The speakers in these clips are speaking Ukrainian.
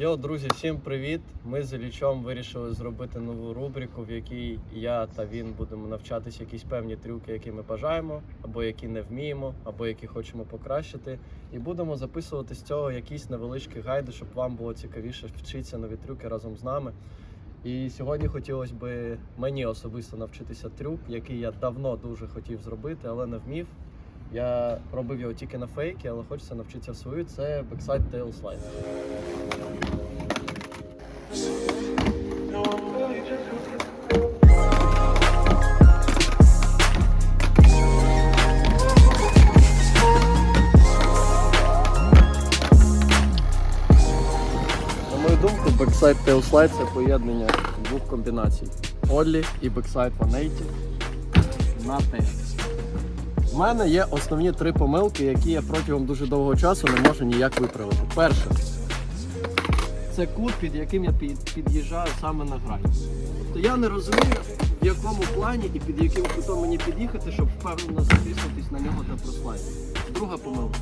Йо, друзі, всім привіт! Ми з Іллічом вирішили зробити нову рубрику, в якій я та він будемо навчатися якісь певні трюки, які ми бажаємо, або які не вміємо, або які хочемо покращити. І будемо записувати з цього якісь невеличкі гайди, щоб вам було цікавіше вчитися нові трюки разом з нами. І сьогодні хотілося б мені особисто навчитися трюк, який я давно дуже хотів зробити, але не вмів. Я робив його тільки на фейки, але хочеться навчитися в свою. Це backside tail slide. На мою думку, backside tail slide це поєднання двох комбінацій. Оллі і backside 180 на tail. У мене є основні три помилки, які я протягом дуже довгого часу не можу ніяк виправити. Перше, це кут, під яким я під'їжджаю саме на грань. Тобто я не розумію, в якому плані і під яким кутом мені під'їхати, щоб впевнено затиснутись на нього та прослайдити. Друга помилка.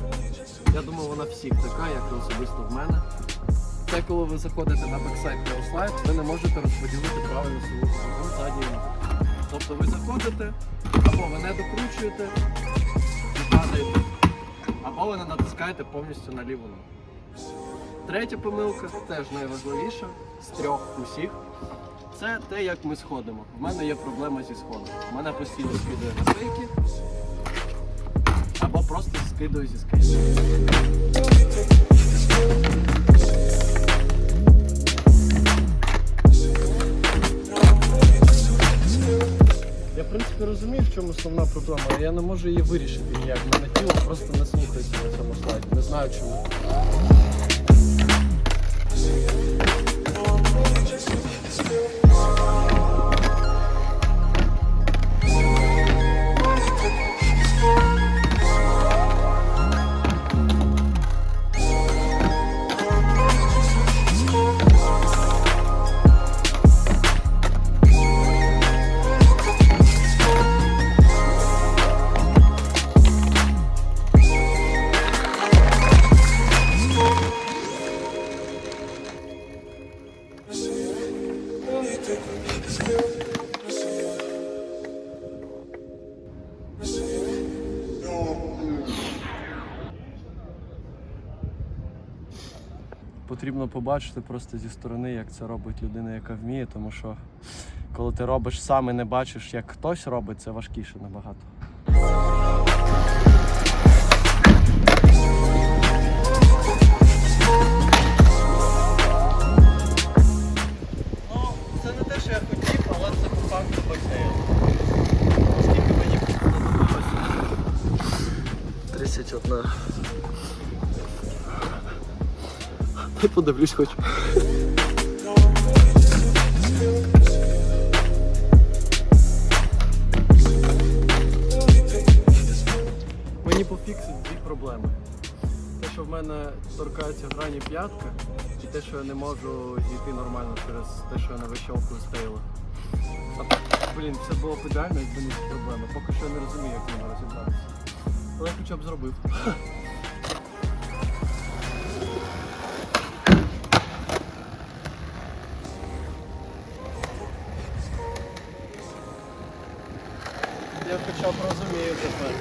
Я думаю, вона всіх така, як і особисто в мене. Це коли ви заходите на бексайд слайд, ви не можете розподілити правильно свою ззаді. і. Тобто ви заходите, або ви не докручуєте і падаєте, або ви не натискаєте повністю на ліву ногу. Третя помилка, теж найважливіша з трьох усіх. Це те, як ми сходимо. У мене є проблема зі сходом. У мене постійно скидає на фейки, або просто скидаю зі скейта. Чому основна проблема, я не можу її вирішити ніяк. Мене тіло просто не слухається на цьому слайді. Не знаю чому. Потрібно побачити просто зі сторони, як це робить людина, яка вміє, тому що коли ти робиш сам і не бачиш, як хтось робить, це важкіше набагато. 31. Дай подивлюсь хоч. Мені пофіксить дві проблеми. Те, що в мене торкається грані п'ятка, і те, що я не можу зійти нормально через те, що я не вищовкую стейла. Блін, все було б ідеально, якби не проблеми. Поки що я не розумію, як з розібратися. Але хоча б зробив. Я хоча б розумію тепер.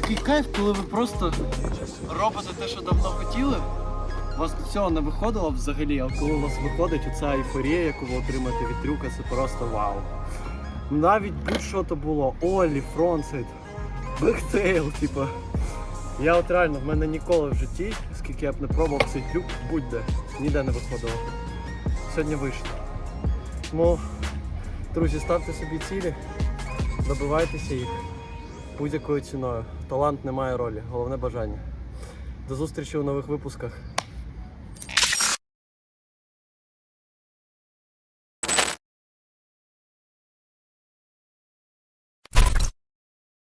Такий кайф, коли ви просто робите те, що давно хотіли. У вас до цього не виходило взагалі, а коли у вас виходить оця ейфорія, яку ви отримаєте від трюка, це просто вау. Навіть будь-що то було. Олі, фронтсайд, бектейл, типа. Я от реально, в мене ніколи в житті, скільки я б не пробував цей трюк, будь-де, ніде не виходило. Сьогодні вийшло. Тому, друзі, ставте собі цілі, добивайтеся їх будь-якою ціною. Талант не має ролі, головне бажання. До зустрічі у нових випусках.